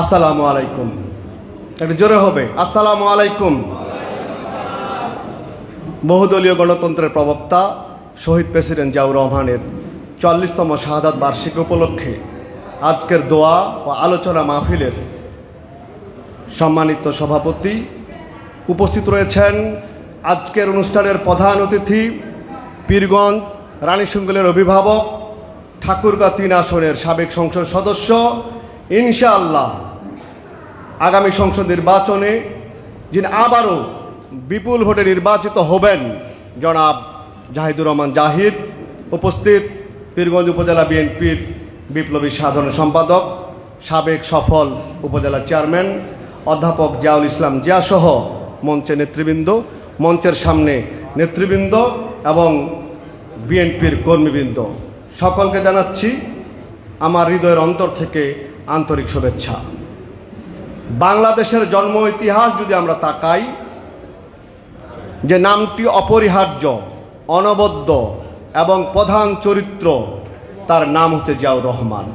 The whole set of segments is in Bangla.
আসসালামু আলাইকুম। একটু জোরে হবে। আসসালামু আলাইকুম। বহুদলীয় গণতন্ত্রের প্রবক্তা শহীদ প্রেসিডেন্ট জিয়াউর রহমানের চল্লিশতম শাহাদাত বার্ষিকী উপলক্ষে আজকের দোয়া ও আলোচনা মাহফিলের সম্মানিত সভাপতি উপস্থিত রয়েছেন আজকের অনুষ্ঠানের প্রধান অতিথি পীরগঞ্জ রানীশঙ্গলের অভিভাবক ঠাকুরগা তিন আসনের সাবেক সংসদ সদস্য। ইনশাআল্লাহ আগামী সংসদ নির্বাচনে যিনি আবারও বিপুল ভোটে নির্বাচিত হবেন, জনাব জাহিদুর রহমান জাহিদ, উপস্থিত পীরগঞ্জ উপজেলা বিএনপির বিপ্লবী সাধারণ সম্পাদক, সাবেক সফল উপজেলা চেয়ারম্যান, অধ্যাপক জিয়াউল ইসলাম জিয়াসহ মঞ্চে নেতৃবৃন্দ, মঞ্চের সামনে নেতৃবৃন্দ এবং বিএনপির কর্মীবৃন্দ। সকলকে জানাচ্ছি আমার হৃদয়ের অন্তর থেকে আন্তরিক শুভেচ্ছা। বাংলাদেশের জন্ম ইতিহাস যদি আমরা তাকাই, যে নামটি অপরিহার্য, অনবদ্য এবং প্রধান চরিত্র, তার নাম হচ্ছে জিয়াউর রহমান।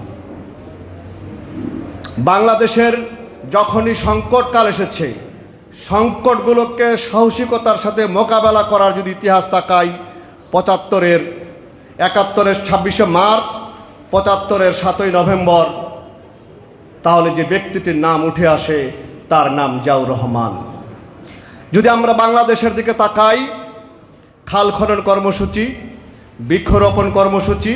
বাংলাদেশের যখনই সংকটকাল এসেছে, সংকটগুলোকে সাহসিকতার সাথে মোকাবেলা করার যদি ইতিহাস তাকাই, পঁচাত্তরের, একাত্তরের ছাব্বিশে মার্চ, পঁচাত্তরের সাতই নভেম্বর তাহলে যে ব্যক্তিটির নাম উঠে আসে, তার নাম জিয়াউর রহমান। যদি আমরা বাংলাদেশের দিকে তাকাই, খাল খনন কর্মসূচি, বৃক্ষরোপণ কর্মসূচি,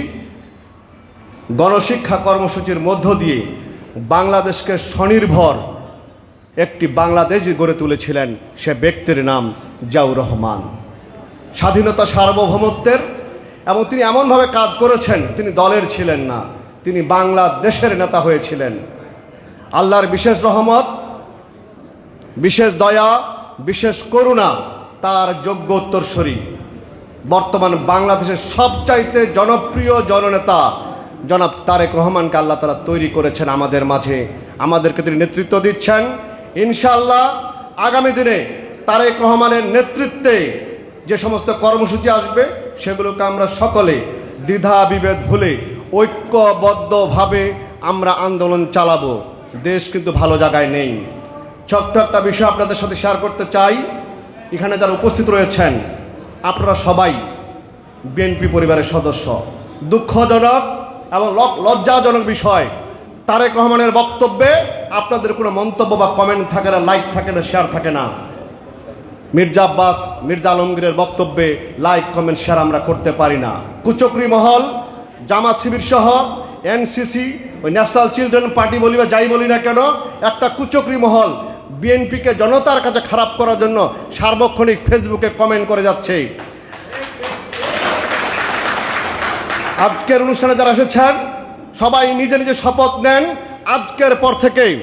গণশিক্ষা কর্মসূচির মধ্য দিয়ে বাংলাদেশকে স্বনির্ভর একটি বাংলাদেশ গড়ে তুলেছিলেন সে ব্যক্তির নাম জিয়াউর রহমান। স্বাধীনতা সার্বভৌমত্বের এবং তিনি এমনভাবে কাজ করেছেন, তিনি দলের ছিলেন না, তিনি বাংলাদেশের নেতা হয়েছিলেন। আল্লাহর বিশেষ রহমত, বিশেষ দয়া, বিশেষ করুণা, তার যোগ্য উত্তরস্বরী বর্তমান বাংলাদেশের সবচাইতে জনপ্রিয় জননেতা জনাব তারেক রহমানকে আল্লাহ তারা তৈরি করেছেন আমাদের মাঝে। আমাদেরকে তিনি নেতৃত্ব দিচ্ছেন। ইনশাআল্লাহ আগামী দিনে তারেক রহমানের নেতৃত্বে যে সমস্ত কর্মসূচি আসবে, সেগুলোকে আমরা সকলে দ্বিধা, বিভেদ ভুলে ঐক্যবদ্ধভাবে আমরা আন্দোলন চালাবো। দেশ কিন্তু ভালো জায়গায় নেই। ছোট্ট একটা বিষয় আপনাদের সাথে শেয়ার করতে চাই। এখানে যারা উপস্থিত রয়েছেন, আপনারা সবাই বিএনপি পরিবারের সদস্য। দুঃখজনক এবং লজ্জাজনক বিষয়, তারেক রহমানের বক্তব্যে আপনাদের কোনো মন্তব্য বা কমেন্ট থাকে না লাইক থাকে না শেয়ার থাকে না। মির্জা আব্বাস, মির্জা আলমগীরের বক্তব্যে লাইক কমেন্ট শেয়ার আমরা করতে পারি না। কুচকরি মহল, জামাত শিবির সহ এনসিসি ওই ন্যাশনাল চিলড্রেন পার্টি বলি বা যাই বলি না কেন, একটা কুচক্রি মহল বিএনপিকে জনতার কাছে খারাপ করার জন্য সার্বক্ষণিক ফেসবুকে কমেন্ট করে যাচ্ছে। আজকের অনুষ্ঠানে যারা এসেছেন, সবাই নিজে নিজে শপথ নেন। আজকের পর থেকেই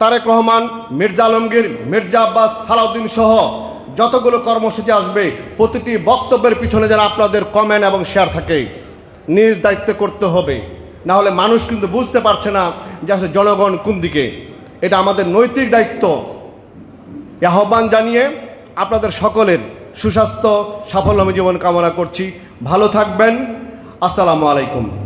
তারেক রহমান, মির্জা আলমগীর, মির্জা আব্বাস সালাউদ্দিন সহ যতগুলো কর্মসূচি আসবে, প্রতিটি বক্তব্যের পিছনে যেন আপনাদের কমেন্ট এবং শেয়ার থাকে। নিজ দায়িত্বে করতে হবে। না হলে মানুষ কিন্তু বুঝতে পারছে না যে আসলে জনগণ কোন দিকে। এটা আমাদের নৈতিক দায়িত্ব। আহ্বান জানিয়ে আপনাদের সকলের সুস্বাস্থ্য সাফল্যময় জীবন কামনা করছি। ভালো থাকবেন। আসসালামু আলাইকুম।